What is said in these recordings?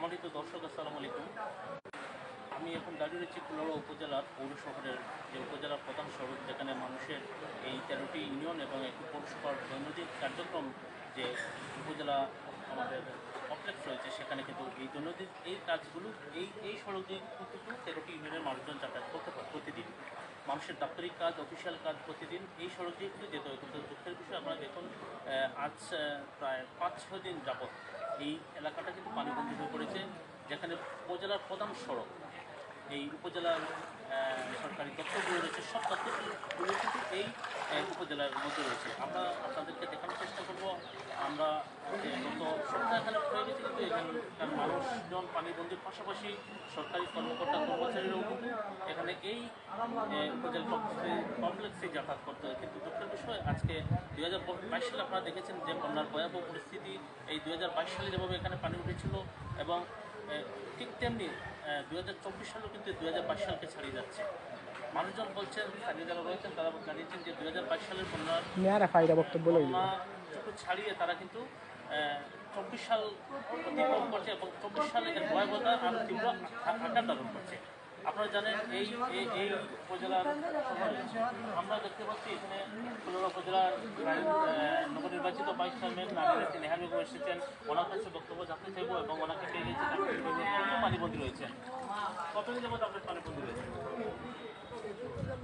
সম্মানিত দর্শক, আসসালামু আলাইকুম। আমি এখন দাঁড়িয়ে রয়েছি কুলাউড়া উপজেলার পৌর শহরের যে উপজেলার প্রধান সড়ক, যেখানে মানুষের এই তেরোটি ইউনিয়ন এবং একটি পৌরসভার দৈনন্দিন কার্যক্রম যে উপজেলা আমাদের কমপ্লেক্স রয়েছে, সেখানে কিন্তু এই দৈনন্দিন এই কাজগুলো, এই এই সড়ক দিয়ে কিন্তু তেরোটি ইউনিয়নের মানুষজন যাতায়াত করতে পারে প্রতিদিন। মানুষের দাপ্তরিক কাজ, অফিসিয়াল কাজ প্রতিদিন, এই সড়ক দিয়ে কিন্তু যেতে হয়। কিন্তু দুঃখের বিষয়, আমরা দেখুন আজ প্রায় পাঁচ ছয় দিন যাবৎ এই এলাকাটা কিন্তু পানিবন্দী হয়ে পড়েছে, যেখানে উপজেলার প্রধান সড়ক। এই উপজেলার সরকারি তথ্যগুলো রয়েছে, সব তথ্যগুলো কিন্তু এই উপজেলার মধ্যে রয়েছে। আমরা আপনাদেরকে দেখানোর চেষ্টা করব, আমরা গত সপ্তাহে এখানে হয়ে গেছে, কিন্তু এখানকার মানুষজন পানিবন্দির পাশাপাশি সরকারি কর্মকর্তা, কর্মচারীরাও কিন্তু এখানে এই উপজেলা কমপ্লেক্সে- যাতায়াত করতে কিন্তু আজকে দুই হাজার বাইশ সালে আপনারা দেখেছেন যে বন্যার ভয়াবহ পরিস্থিতি এই দুই হাজার বাইশ সালে যেভাবে এখানে পানি উঠেছিল এবং ঠিক তেমনি দুই হাজার চব্বিশ সালেও কিন্তু দুই হাজার বাইশ সালকে ছাড়িয়ে যাচ্ছে। মানুষজন বলছেন স্থানীয় যারা রয়েছেন তারা জানিয়েছেন যে দুই হাজার বাইশ সালের বন্যার বক্তব্য ছাড়িয়ে তারা কিন্তু চব্বিশ সাল অতিক্রম করছে এবং চব্বিশ সালে ভয়াবহতা আরও তীব্র আকার ধারণ করছে। আপনারা জানেন এই, এই- উপজেলার আমরা দেখতে পাচ্ছি এখানে কুলাউড়া উপজেলার নবনির্বাচিত ভাইস চেয়ারম্যান নারী নেহার বেগম এসেছেন। ওনার কাছে বক্তব্য জানতে চাইব এবং ওনাকে পেয়ে কত পানিবন্দী রয়েছেন। কতদিন যাবত আপনি পানিবন্দী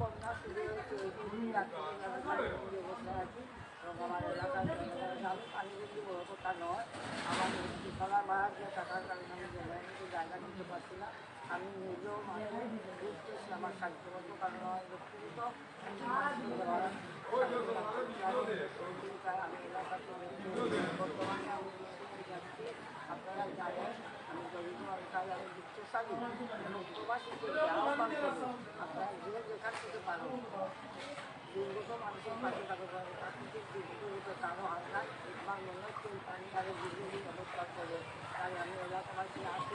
বন্যা শুরু হয়েছে এই দুদিন রাত্রে আমি পানিবন্দি অবস্থায় আছি এবং আমার এলাকার জনগণের পানিবন্দি অবস্থা নয় আমার বিছানা ভাড়া দিয়ে টাকার কারণে আমি জেলায় জায়গা নিতে পারছি না আমি নিজেও মানে বুঝতেছি আমার স্বাস্থ্যগত কারণ ব্যক্তিগত আমি এলাকাতে বর্তমানে আমি আপনারা জানেন, আমি দরিদ্র এলাকায় আমি বিত্তশালী এবং প্রবাসীকে আহ্বান করব আপনারা যে যেখান থেকে পারো দুর্গত মানুষের পাশে থাকতে প্রাকৃতিক দুর্যোগ কারও মনে হচ্ছে আরও দীর্ঘদিন ব্যবস্থা করে তাই আমি এলাকাবাসী আসি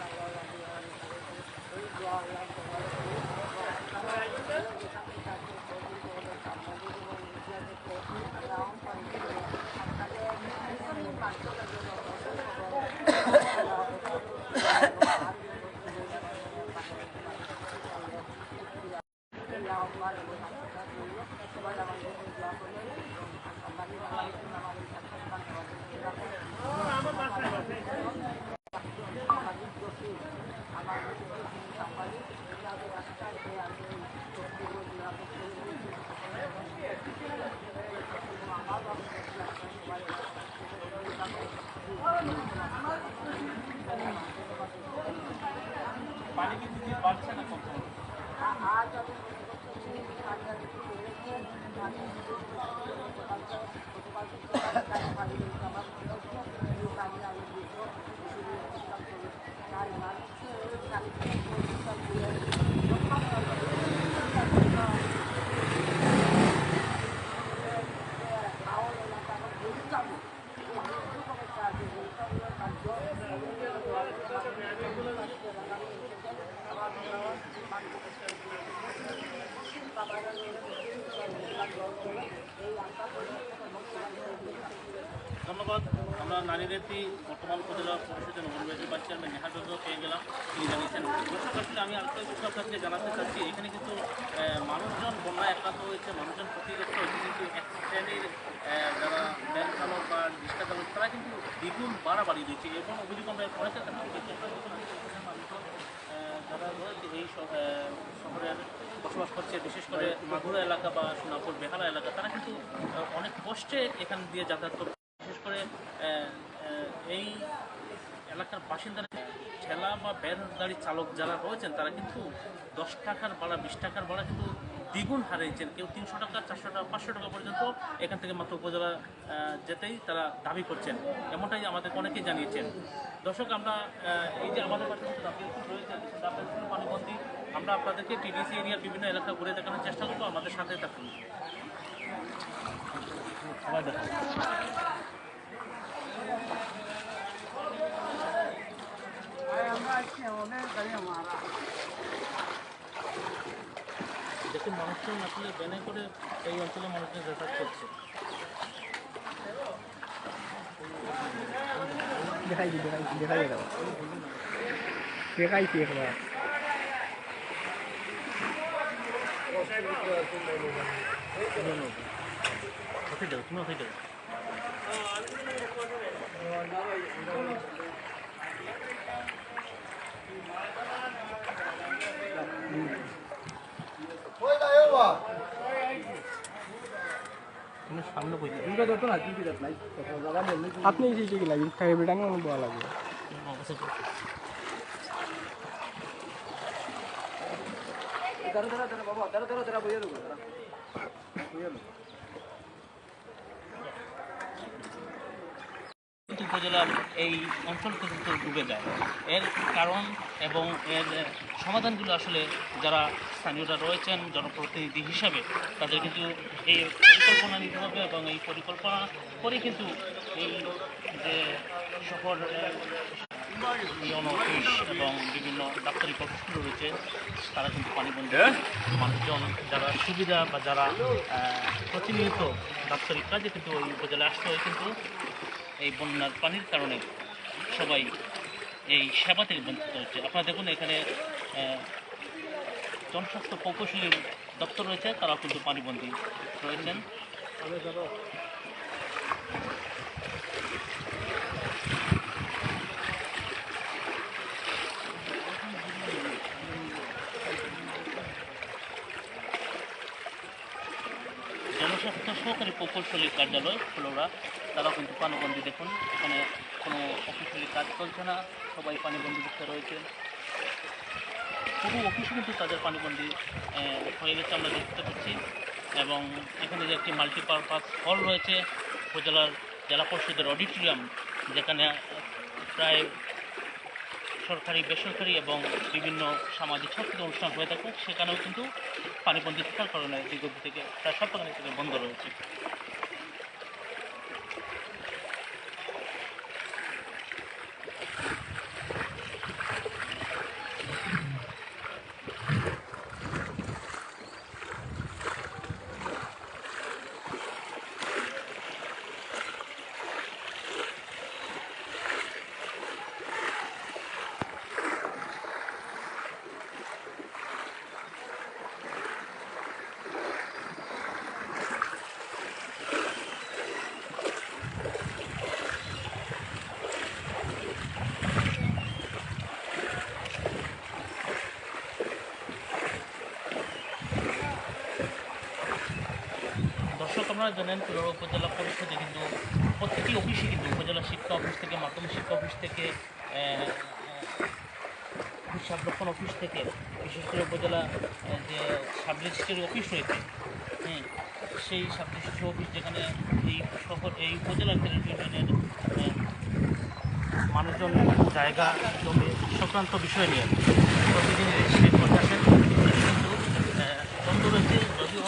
ধন্যবাদ। আমরা নারী নেত্রী বর্তমান উপজেলা পরিষদের নবনির্বাচিত ভাইস চেয়ারম্যান নেহার বেগম পেয়ে গেলাম। তিনি জানিয়েছেন আসলে আমি আরেকটা আপনাকে জানাতে চাচ্ছি। এখানে কিন্তু মানুষজন বন্যায় আক্রান্ত হয়েছে, মানুষজন ক্ষতিগ্রস্ত হয়েছে। কিন্তু এক শ্রেণির যারা ব্যাংক চালক বা রিক্সা চালক, তারা কিন্তু দ্বিগুণ বাড়াবাড়ি দিচ্ছে। এবং অভিযোগ আমরা অনেকের কাছে এই শহরে বসবাস করছে, বিশেষ করে মাগুরা এলাকা বা সোনাপুর, বেহালা এলাকা, তারা কিন্তু অনেক কষ্টে এখান দিয়ে যাতায়াত করছে। বিশেষ করে এই এলাকার বাসিন্দারা ঠেলা বা ব্যান গাড়ি চালক যারা রয়েছেন, তারা কিন্তু দশ টাকার ভাড়া, বিশ টাকার ভাড়া কিন্তু দ্বিগুণ হারিয়েছেন। কেউ তিনশো টাকা, চারশো টাকা, পাঁচশো টাকা পর্যন্ত এখান থেকে মাত্র উপজেলা যেতেই তারা দাবি করছেন। এমনটাই আমাদের অনেকেই জানিয়েছেন। দর্শক, আমরা এই যে আমাদের কিছু রয়েছে পানিবন্দী আমরা আপনাদেরকে টিডিসি এরিয়ার বিভিন্ন এলাকা ঘুরে দেখানোর চেষ্টা করব। আমাদের সাথে থাকুন। সবাই দেখুন। দেখুন মানুষজন আসলে ব্যানে করে এই অঞ্চলে মানুষজন যাতায়াত করছে। দেখাইছি দেখাইছি দেখাই দাও দেখাইছি একবার। কোথায় যাও তুমি কোথায় যাও তুমি সামনে কই আপনি এসেছে কি লাগি খাই বেটা দেবো বলা লাগবে কিন্তু উপজেলার এই অঞ্চলটা কিন্তু ডুবে যায়। এর কারণ এবং এর সমাধানগুলো আসলে যারা স্থানীয়রা রয়েছেন, জনপ্রতিনিধি হিসাবে, তাদের কিন্তু এই পরিকল্পনা নিতে হবে এবং এই পরিকল্পনা করে কিন্তু এই যে অফিস এবং বিভিন্ন ডাক্তারি প্রফেশন রয়েছে, তারা কিন্তু পানিবন্দী মানুষজন যারা সুবিধা বা যারা প্রতিনিয়ত ডাক্তারি কাজে কিন্তু ওই উপজেলায় আসতে হয় কিন্তু এই বন্যার পানির কারণে সবাই এই সেবা থেকে বঞ্চিত হচ্ছে। আপনারা দেখুন, এখানে জনস্বাস্থ্য প্রকৌশলীর দপ্তর রয়েছে তারা কিন্তু পানিবন্দী রয়েছেন জনস্বাস্থ্য সহকারী প্রকৌশলী কার্যালয় ফ্লোরা তারাও কিন্তু পানিবন্দী দেখুন। এখানে কোনো অফিসিয়ালি কাজ চলছে না। সবাই পানিবন্দী করতে রয়েছে। পুরো অফিসে কিন্তু তাদের পানিবন্দি হয়ে গেছে আমরা দেখতে পাচ্ছি। এবং এখানে যে একটি মাল্টিপারপাস হল রয়েছে, উপজেলার জেলা পরিষদের অডিটোরিয়াম, যেখানে প্রায় সরকারি, বেসরকারি এবং বিভিন্ন সামাজিক সাংস্কৃতিক অনুষ্ঠান হয়ে থাকে। সেখানেও কিন্তু পানিবন্দি থাকার কারণে দীর্ঘদিন থেকে প্রায় সপ্তাহ থেকে বন্ধ রয়েছে দর্শক আপনারা জানেন পুরো উপজেলা পরিষদে কিন্তু প্রত্যেকটি অফিসে কিন্তু উপজেলা শিক্ষা অফিস থেকে, মাধ্যমিক শিক্ষা অফিস থেকে সংরক্ষণ অফিস থেকে, বিশেষ করে উপজেলা যে সাব রেজিস্ট্রি অফিস রয়েছে হ্যাঁ সেই সাব রেজিস্ট্রি অফিস যেখানে এই শহর, এই উপজেলা ইউনিয়নের মানুষজন জায়গা জমি সংক্রান্ত বিষয় নিয়ে প্রতিদিন রেজিস্ট্রেট করতে আসেন। কিন্তু বন্ধ রয়েছে, যদিও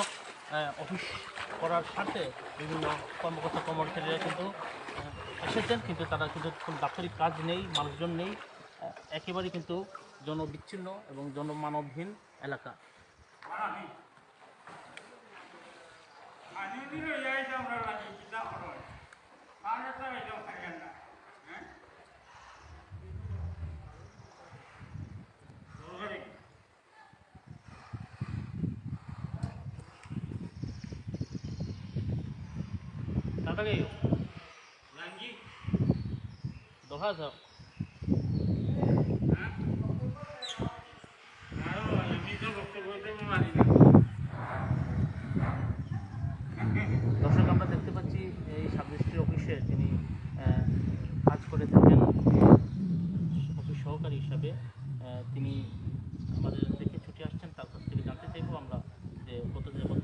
অফিস করার সাথে বিভিন্ন কর্মকর্তা, কর্মচারীরা কিন্তু এসেছেন, কিন্তু তারা কিন্তু কোনো দাপ্তরিক কাজ নেই, মানুষজন নেই একেবারে কিন্তু জনবিচ্ছিন্ন এবং জনমানবহীন এলাকা। Kata kayo? Doha sa দর্শক আমরা দেখতে পাচ্ছি এই সাবরেজিস্ট্রি অফিসে আহ, কাজ করে থাকেন। অফিস সহকারী হিসাবে তিনি আমাদের দেখে ছুটে আসছেন তার কাছ থেকে জানতে চাইব আমরা যে কত যে কত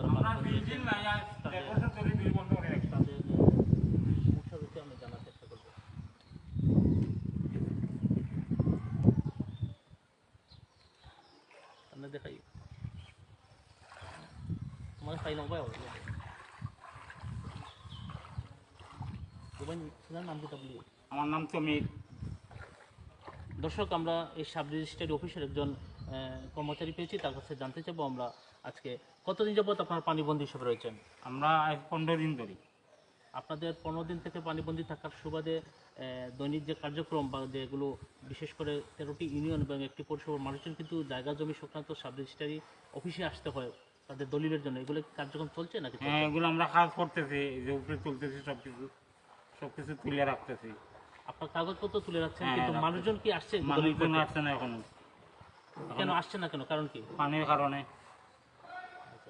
তাদের তাদের সমস্যা রয়েছে আমি জানার চেষ্টা করব সামনে দেখাই তোমার ফাইল মোবাইল তোমার নাম কিটা বলি আমার দর্শক আমরা এই সাব রেজিস্ট্রারি অফিসের একজন কর্মচারী পেয়েছি তার কাছে জানতে চাইব আমরা আজকে কতদিন যাবত আপনার পানিবন্দী হিসেবে রয়েছেন? আমরা পনেরো দিন ধরে। আপনাদের পনেরো দিন থেকে পানিবন্দী থাকার সুবাদে দৈনিক যে কার্যক্রম বা যেগুলো বিশেষ করে তেরোটি ইউনিয়ন এবং একটি পৌরসভার মানুষজন কিন্তু জায়গা জমি সংক্রান্ত সাব রেজিস্ট্রারি অফিসে আসতে হয় তাদের দলিলের জন্য। এগুলো কি কার্যক্রম চলছে নাকি? হ্যাঁ এগুলো আমরা কাজ করতেছি যে উপরে তুলতেছি সব কিছু সব কিছু তুলে রাখতেছি। আপনার কাগজপত্র তুলে রাখছেন হ্যাঁ, কিন্তু মানুষজন কি আসছে মানুষজন আসছে না এখনও। কেন আসছে না কেন? কারণ কি? পানির কারণে।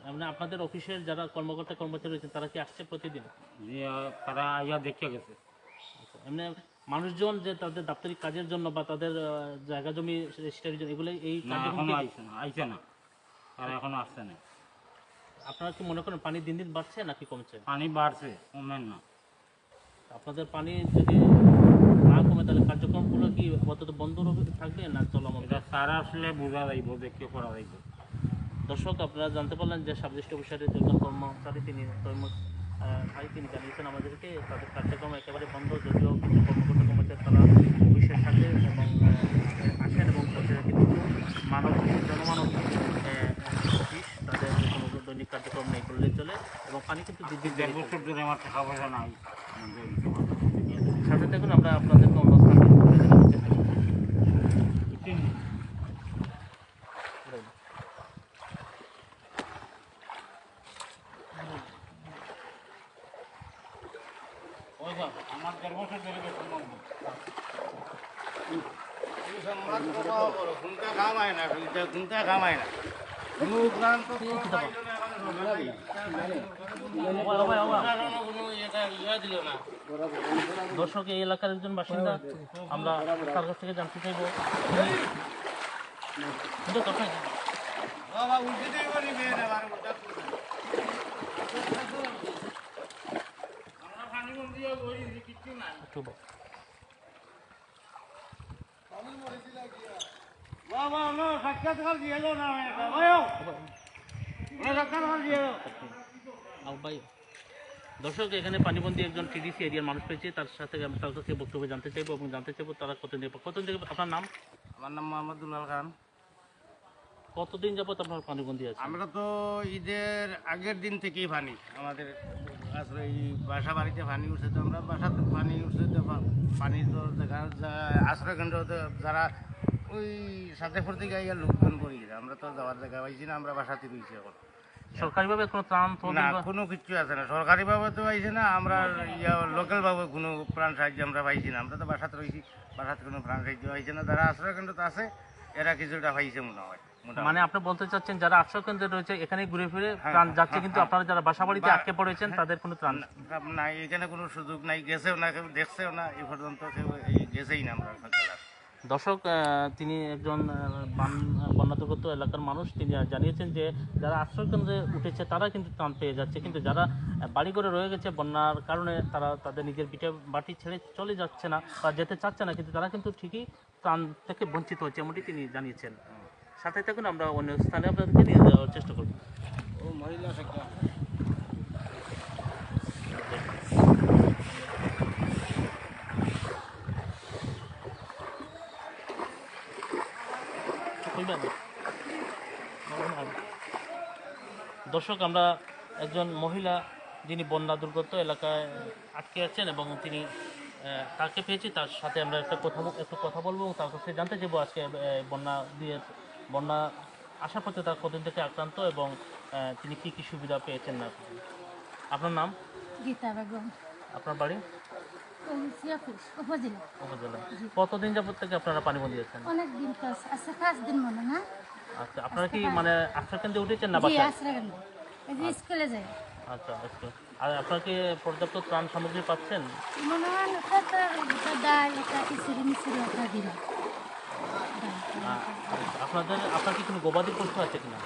মানে আপনাদের অফিসের যারা কর্মকর্তা কর্মচারী রয়েছেন তারা কি আসছে প্রতিদিন? তারা আইয়া দেখে গেছে। এমনি মানুষজন যে তাদের দাপ্তরিক কাজের জন্য বা তাদের জায়গা জমি রেজিস্ট্রারির জন্য এগুলো এই না এখনও আইছে না আইছে না। তারা এখনও আসছে না। আপনারা কি মনে করেন পানি দিন দিন বাড়ছে নাকি কমছে? পানি বাড়ছে কমেন না। আপনাদের পানি যদি কমে তাহলে কার্যক্রমগুলো কি আপাতত বন্ধ থাকবে না চলমান তারা আসলে বোঝা যাইব দেখে করা যাইব দর্শক আপনারা জানতে পারলেন যে সাবজেক্ট অফিসারের একজন কর্মচারী তিনি তৈমুর ভাই তিনি জানিয়েছেন আমাদেরকে তাদের কার্যক্রম একেবারে বন্ধ যদিও কিছু কর্মকর্তা কর্মচারী তারা অফিসের সাথে এবং আসেন এবং কিন্তু মানব জনমানব অফিস তাদের কোনো দৈনিক কার্যক্রম নেই করলেই চলে এবং পানি কিন্তু দিন বছর ধরে আমার টাকা পয়সা নাই। সাথে দেখুন আমরা আপনাদেরকে অন্য স্থানে চেষ্টা যা, আমার দেড় বছর ধরে বন্ধ। না কামায় না কোনো উদ্রান্ত না, দর্শক এই এলাকার একজন বাসিন্দা আমরা তার কাছ থেকে জানতে চাইব। একটু দর্শক এখানে পানিবন্দী একজন টিডিসি এরিয়ার মানুষ পেয়েছে তার সাথে আমি তার কাছে বক্তব্য জানতে চাইব এবং জানতে চাইব তারা কত কতদিন কতদিন থেকে আপনার নাম? আমার নাম মোহাম্মদ দুলাল খান। কতদিন যাবত আপনার পানিবন্দী আছে? আমরা তো ঈদের আগের দিন থেকেই পানি আমাদের আসলে এই বাসা বাড়িতে পানি উঠছে তো আমরা বাসাতে পানি উঠছে তো পানি তো দেখা যা- আশ্রয় কেন্দ্র যারা ওই সাথে ফুর্তি গাইয়া লোকজন করি আমরা তো যাওয়ার জায়গা পাইছি না আমরা বাসাতে রয়েছি এখন। সরকারিভাবে কোনো ত্রাণ না কোনো কিছু আছে না। সরকারি ভাবে তো পাইছে না আমরা ইয়া লোকাল ভাবে কোনো প্রাণ সাহায্য আমরা পাইছি না। আমরা তো বাসাতে রয়েছি বাসাতে কোনো প্রাণ সাহায্য পাইছে না। যারা আশ্রয় কেন্দ্র তো আছে এরা কিছুটা পাইছে মনে হয় মানে আপনি বলতে চাচ্ছেন যারা আশ্রয় কেন্দ্রে রয়েছে এখানে ঘুরে ফিরে হ্যাঁ, ত্রাণ যাচ্ছে হ্যাঁ, কিন্তু হ্যাঁ। আপনারা যারা বাসা বাড়িতে আটকে পড়েছেন তাদের কোনো ত্রাণ না, নাই এখানে কোনো সুযোগ নাই গেছেও না কেউ দেখছেও না এই পর্যন্ত কেউ গেছেই না আমরা দর্শক তিনি একজন আহ, বান- বন্যাদুর্গত এলাকার মানুষ। তিনি জানিয়েছেন যে যারা আশ্রয় কেন্দ্রে উঠেছে তারা কিন্তু ত্রাণ পেয়ে যাচ্ছে। কিন্তু যারা বাড়ি করে রয়ে গেছে বন্যার কারণে তারা তাদের নিজের পিঠে বাটি ছেড়ে চলে যাচ্ছে না বা যেতে চাচ্ছে না। কিন্তু তারা কিন্তু ঠিকই ত্রাণ থেকে বঞ্চিত হচ্ছে এমনটি তিনি জানিয়েছেন। সাথে থাকুন আমরা অন্য স্থানে আপনাদেরকে নিয়ে যাওয়ার চেষ্টা করব। খুলবেন দর্শক আমরা একজন মহিলা যিনি বন্যা দুর্গত এলাকায় আটকে আছেন এবং তিনি তাকে পেয়েছি। তার সাথে আমরা একটা কথা একটু কথা বলব এবং তার কাছে জানতে চাইব আজকে বন্যা দিয়ে বন্যা আসার পথে তার কতদিন থেকে আক্রান্ত এবং তিনি কি কি সুবিধা পেয়েছেন না? আপনার নাম? গীতা বেগম। আপনার বাড়ি? উপজেলা। কতদিন যাবত থেকে আপনারা পানিবন্দী আছেন? অনেক দিন আছে। পাঁচ দিন মনে না। আচ্ছা আপনারা কি মানে আশ্রয় কেন্দ্রে উঠেছেন না বাসায়? আশ্রয় কেন্দ্র। এই যে স্কুলে যাই। আচ্ছা আচ্ছা। আর আপনারা কি পর্যাপ্ত ত্রাণ সামগ্রী পাচ্ছেন? মনে হয় তো ডাল খিচুড়ি মিচুড়ি দিল আপনাদের আপনার কি কোনো গবাদি পশু আছে কিনা?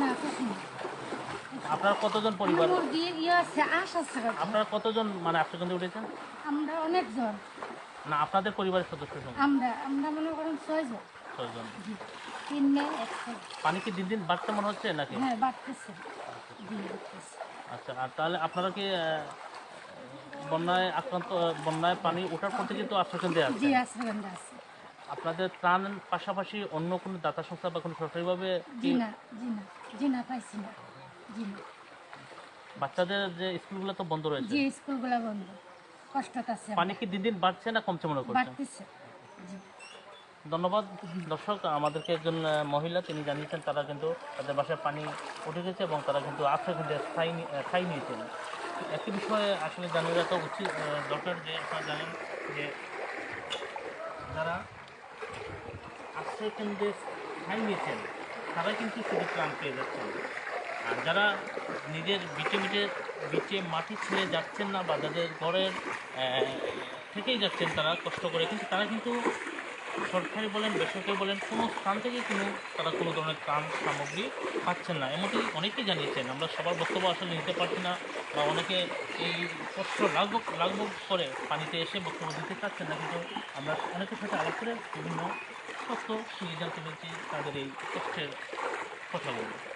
না কিছু না। আপনার কতজন পরিবার? মুরগি ইয়ে আছে আশ আছে আপনারা কতজন মানে আশ্রয় কেন্দ্রে উঠেছেন? আমরা অনেকজন। না আপনাদের পরিবারের সদস্য সংখ্যা আমরা আমরা মনে করেন ছয়জন ছয়জন। জি তিন মেয়ে এক ছেলে। পানি কি দিন দিন বাড়তে মনে হচ্ছে নাকি? হ্যাঁ বাড়তেছে। আচ্ছা আর তাহলে আপনারা কি বন্যায় আক্রান্ত বন্যায় পানি ওঠার পর থেকে তো আশ্রয় কেন্দ্রে আছে জি আছে। আপনাদের ত্রাণ পাশাপাশি অন্য কোনো দাতা সংস্থা বা কোনো সরকারিভাবে জি না জি না জি না পাইছি না। বাচ্চাদের যে স্কুলগুলো তো বন্ধ রয়েছে। জি স্কুলগুলো বন্ধ। কষ্ট আছে পানি কি দিন দিন বাড়ছে না কমছে মনে করছেন? বাড়তেছে। জি। ধন্যবাদ। দর্শক আমাদেরকে একজন মহিলা তিনি জানিয়েছেন তারা কিন্তু তাদের বাসায় পানি উঠে গেছে এবং তারা কিন্তু আশ্রয় কেন্দ্রে স্থায়ী নি- নিয়েছেন। একটি বিষয়ে আসলে জানিয়ে রাখা উচিত দরকার যে আপনারা জানেন যে যারা আশ্রয় কেন্দ্রে ঠাঁই নিয়েছেন তারা কিন্তু শুধু ত্রাণ পেয়ে যাচ্ছেন। আর যারা নিজের বিটে মিটে, বিচে মাটি ছেড়ে যাচ্ছেন না বা যাদের ঘরের থেকেই যাচ্ছেন তারা কষ্ট করে, কিন্তু তারা কিন্তু সরকারি বলেন, বেসরকারি বলেন, কোনো স্থান থেকে কোনো তারা কোনো ধরনের ত্রাণ সামগ্রী পাচ্ছেন না। এমনকি অনেকেই জানিয়েছেন, আমরা সবার বক্তব্য আসলে নিতে পারছি না বা অনেকে এই কষ্ট লাঘব লাঘব করে পানিতে এসে বক্তব্য দিতে চাচ্ছেন না, কিন্তু আমরা অনেকের সাথে আলাপ করে বিভিন্ন নিয়ে জানতে পেরেছি তাদের এই কষ্টের কথা আপনারা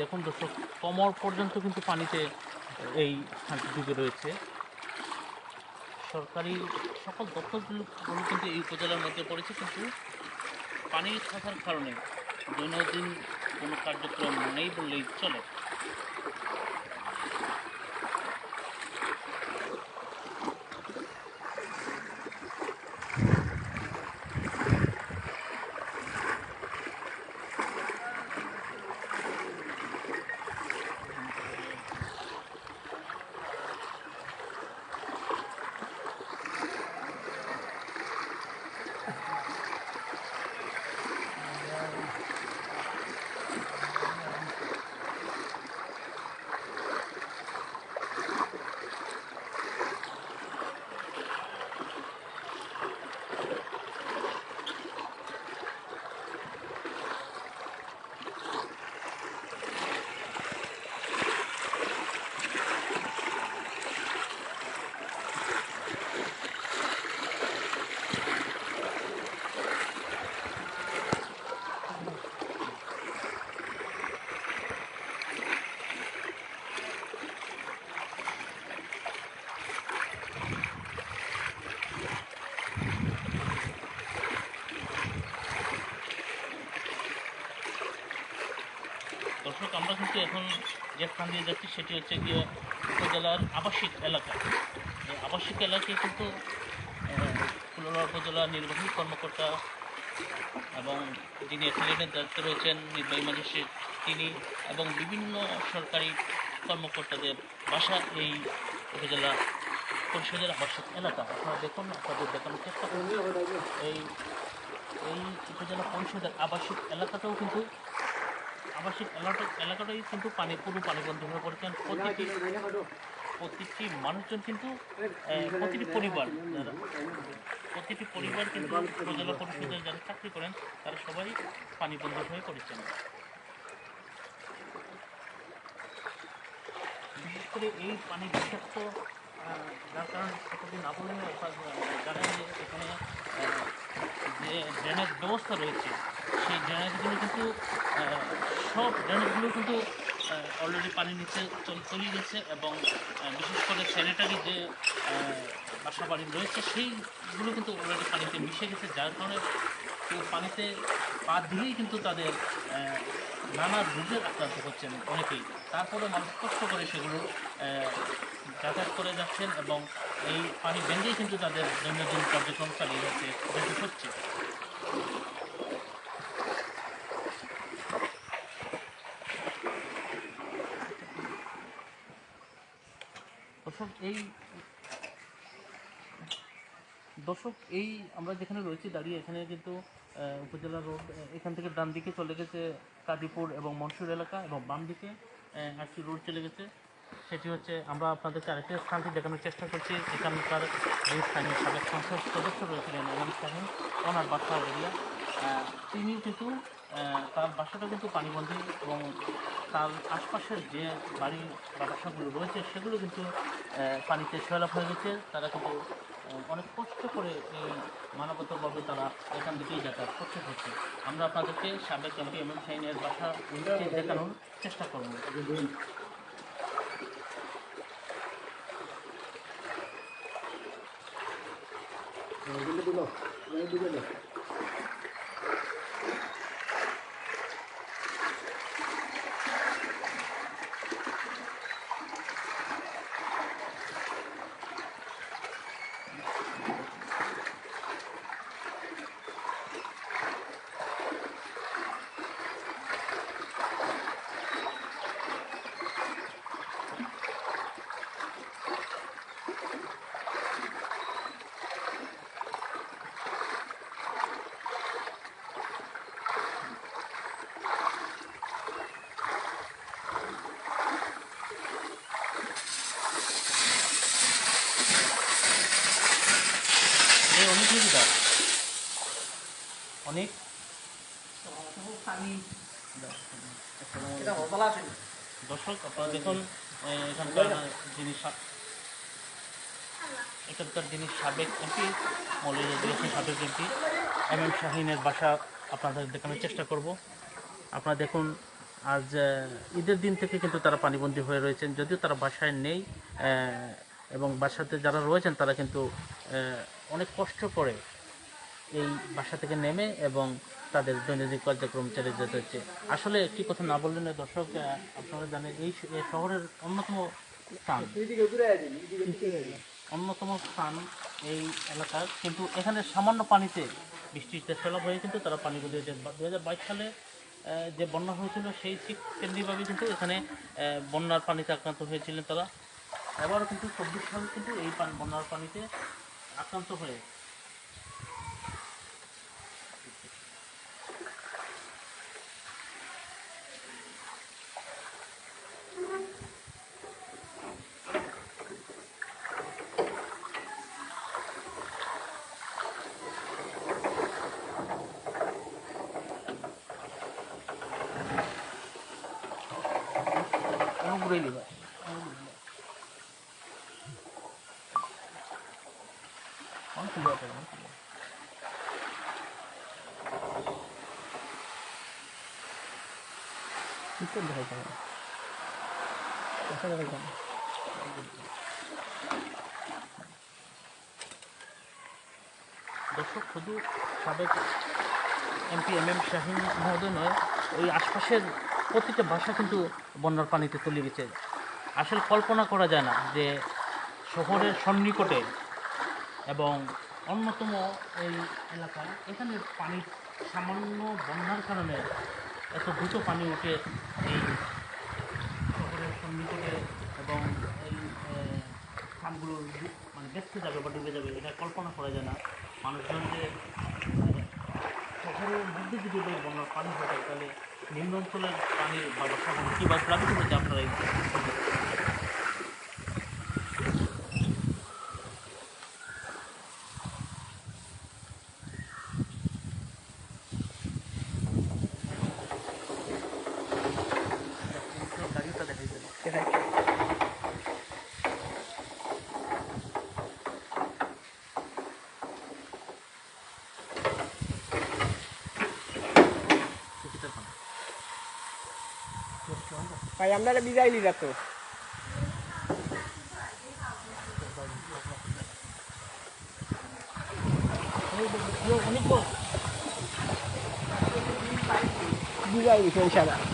দেখুন দর্শক, কমর পর্যন্ত কিন্তু পানিতে এই স্থানটি ডুবে রয়েছে। সরকারি সকল দপ্তরগুলো গুলো কিন্তু এই উপজেলার মধ্যে পড়েছে, কিন্তু পানি থাকার কারণে দৈনন্দিন কোনো কার্যক্রম নেই বললেই চলে। দর্শক, আমরা কিন্তু এখন যে স্থান দিয়ে যাচ্ছি সেটি হচ্ছে গিয়ে উপজেলার আবাসিক এলাকা। এই আবাসিক এলাকায় কিন্তু ফুলরা উপজেলা নির্বাহী কর্মকর্তা এবং যিনি অ্যাফিলিয়েটের দায়িত্বে রয়েছেন, নির্বাহী ম্যাজিস্ট্রেট তিনি এবং বিভিন্ন সরকারি কর্মকর্তাদের বাসা এই উপজেলা পরিষদের আবাসিক এলাকা। আপনারা দেখুন, আপনাদের দেখানোর চেষ্টা করুন। এই এই উপজেলা পরিষদের আবাসিক এলাকাটাও কিন্তু আবাসিক এলাকা এলাকাটাই কিন্তু পানি পুরো পানিবন্ধ হয়ে পড়েছেন প্রতিটি প্রতিটি মানুষজন কিন্তু প্রতিটি পরিবার প্রতিটি পরিবার কিন্তু উপজেলা পরিষদের যারা চাকরি করেন, তারা সবাই পানি পানিবন্ধ হয়ে পড়েছেন। বিশেষ করে এই পানি বিষাক্ত যার কারণে কতদিন জানেন যে এখানে যে ড্রেনেজ ব্যবস্থা রয়েছে, সেই ড্রেনেজগুলো কিন্তু সব ড্রেনেজগুলো কিন্তু অলরেডি পানির নিচে চল- গেছে এবং বিশেষ করে স্যানিটারি যে বাসা বাড়ি রয়েছে সেইগুলো কিন্তু অলরেডি পানিতে মিশে গেছে, যার কারণে কেউ পানিতে পা দিলেই কিন্তু তাদের নানা রোগের আক্রান্ত হচ্ছেন অনেকেই। তারপরে মানুষ কষ্ট করে সেগুলো যাতায়াত করে যাচ্ছেন এবং এই পানি বেঁধেই কিন্তু তাদের দৈনন্দিন কার্যক্রম চালিয়ে যাচ্ছে হচ্ছে দর্শক এই দর্শক, এই আমরা যেখানে রয়েছি দাঁড়িয়ে, এখানে কিন্তু উপজেলা রোড এখান থেকে ডান দিকে চলে গেছে কাদিপুর এবং মনসুর এলাকা এবং বাম দিকে একটি রোড চলে গেছে। সেটি হচ্ছে, আমরা আপনাদেরকে আরেকটি স্থানটি দেখানোর চেষ্টা করছি। এখানকার যে স্থানীয় সাবেক সংসদ সদস্য রয়েছিলেন এমন শাহিন, ওনার বাসা এরিয়া তিনিও কিন্তু তার বাসাটা কিন্তু পানিবন্দী এবং তার আশপাশের যে বাড়ি বা বাসাগুলো রয়েছে, সেগুলো কিন্তু পানিতে সয়লাভ হয়ে গেছে। তারা কিন্তু অনেক কষ্ট করে এই মানবতভাবে তারা এখান থেকেই যাতায়াত করছে করছে আমরা আপনাদেরকে সাবেক এমপি এম এম সাইনের বাসা দেখানোর চেষ্টা করব অনেক সুবিধা অনেক দর্শক আপনারা দেখুন এখানকার যিনি এখানকার যিনি সাবেক এমপি মৌলভী সাবেক এমপি, এম এম শাহিনের বাসা আপনাদের দেখানোর চেষ্টা করব। আপনারা দেখুন, আজ ঈদের দিন থেকে কিন্তু তারা পানিবন্দী হয়ে রয়েছেন। যদিও তারা বাসায় নেই এবং বাসাতে যারা রয়েছেন তারা কিন্তু অনেক কষ্ট করে এই বাসা থেকে নেমে এবং তাদের দৈনন্দিন কার্যক্রম চালিয়ে যেতে হচ্ছে। আসলে একটি কথা না বললে না দর্শক আপনারা জানেন এই শহরের অন্যতম স্থান। অন্যতম স্থান এই এলাকার কিন্তু এখানে সামান্য পানিতে বৃষ্টিতে সেলাভ হয়ে কিন্তু তারা পানি বদলে দু হাজার বাইশ সালে যে বন্যা হয়েছিল সেই ঠিক তেমনিভাবে কিন্তু এখানে বন্যার পানিতে আক্রান্ত হয়েছিলেন তারা। এবারও কিন্তু চব্বিশ সাল কিন্তু এই পানি, বন্যার পানিতে আক্রান্ত হয়ে অনুগ্রহী লিবা অনেক লিবা পাবে, অনেক লিবা। কি করে দেখাইতে হবে দেখা দেখাইতে হবে। দর্শক শুধু সাবেক এমপি এম এম শাহিন মহোদয় নয় ওই আশপাশের প্রতিটা বাসা কিন্তু বন্যার পানিতে তলিয়ে গেছে। আসলে কল্পনা করা যায় না যে শহরের সন্নিকটে এবং অন্যতম এই এলাকায় এখানে পানি সামান্য বন্যার কারণে এত দ্রুত পানি উঠে এই শহরের সন্নিকটে এবং এই ডু- মানে বেঁচতে যাবে বা ডুবে যাবে এটা কল্পনা করা যায় না। মানুষজন যে শহরের মধ্যে যদি বন্যার পানি যায় তাহলে নিম্ন অঞ্চলের পানির বা বর্ষাগুলো বা প্লাবিত হচ্ছে আপনারা ভাই আপনারা বিদায় লিরা তো বিদায় দিছে ইনশাল্লাহ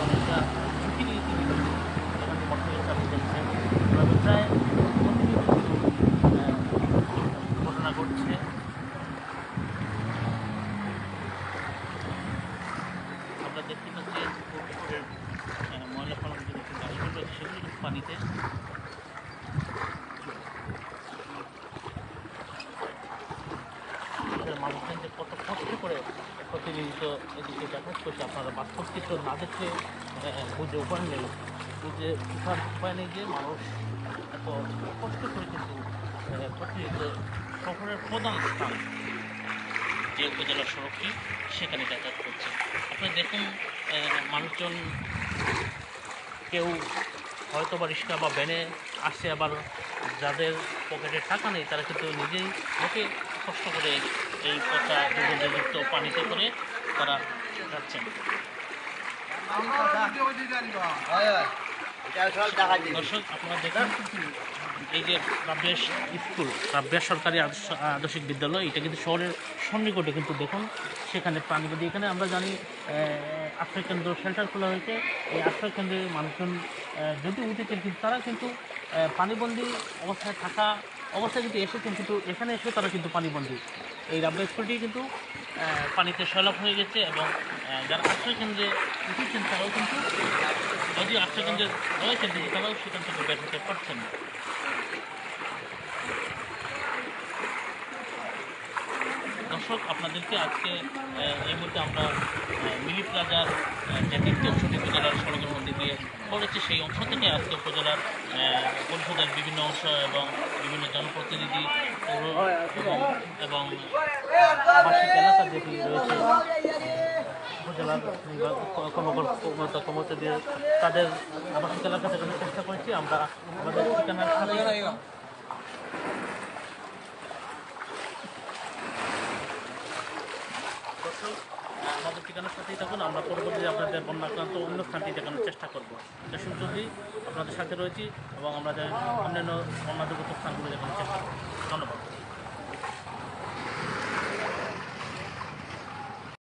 অনেকটা ঝুঁকি নিয়ে তিনি এখানে বর্তমানে চালু করছেন এভাবে প্রায় প্রতিনিয়ত কিন্তু, আহ, ঘটনা ঘটছে আমরা দেখতে পাচ্ছি যে পৌরসভার আহ, ময়লা ফেলানোর জন্য যে গাড়িগুলো রয়েছে সেগুলো কিন্তু পানিতে দেশের মানুষজন যে কত কষ্ট করে প্রতিনিয়ত এদিকে যাতায়াত করছে আপনারা বাস্তব চিত্র না দেখলে বুঝে উপায় নেই বুঝে উপার উপায় নেই যে মানুষ এত কষ্ট করে কিন্তু প্রতিনিয়ত শহরের প্রধান স্থান, যে উপজেলা সড়কটি, সেখানে যাতায়াত করছে। আপনি দেখুন মানুষজন কেউ হয়তো বা রিক্সা বা ভ্যানে আসছে আবার যাদের পকেটে টাকা নেই, তারা কিন্তু নিজেই লোকে কষ্ট করে এই পচা দুর্গন্ধযুক্ত পানিতে করে তারা যাচ্ছেন। এই যে রাব্যাস স্কুল রাব্যাস সরকারি আদর্শ- আদর্শিক বিদ্যালয়, এটা কিন্তু শহরের সন্নিকটে কিন্তু দেখুন, সেখানে প্রাণীবন্দী এখানে আমরা জানি আশ্রয় কেন্দ্র শেল্টার খোলা হয়েছে। এই আশ্রয় কেন্দ্রে মানুষজন যদি উঠেছেন কিন্তু তারা কিন্তু পানিবন্দী অবস্থায় থাকা অবস্থায় কিন্তু এসেছেন, কিন্তু এখানে এসে তারা কিন্তু পানিবন্দী। এই স্কুলটি কিন্তু পানিতে সয়লাভ হয়ে গেছে এবং যারা আশ্রয় কেন্দ্রে উঠেছেন তারাও কিন্তু, যদিও আশ্রয় কেন্দ্রে রয়েছেন কিন্তু তারাও সেখান থেকে বের হতে পারছেন না। দর্শক, আপনাদেরকে আজকে এই মুহূর্তে আমরা মিলি প্লাজার যে তিনটি অংশটি উপজেলার সড়কের মধ্যে দিয়ে পড়েছে। সেই অংশ থেকে আজকে উপজেলার পরিষদের বিভিন্ন অংশ এবং বিভিন্ন জনপ্রতিনিধি পৌর এবং যেটি রয়েছে উপজেলার নির্বাচন কর্মকর্তা কর্মচারীদের তাদের আবাসিক এলাকা থেকে চেষ্টা করেছি আমরা আমাদের ঠিকানার সাথে দর্শক আমাদের ঠিকানার সাথেই থাকুন। আমরা পরবর্তীতে আপনাদের বন্যাক্রান্ত অন্য স্থানটি দেখানোর চেষ্টা করব। দর্শক চৌধুরী, আপনাদের সাথে রয়েছি এবং আমরা যে অন্যান্য বন্যাদুর্গত স্থানগুলো দেখানোর চেষ্টা করব। ধন্যবাদ।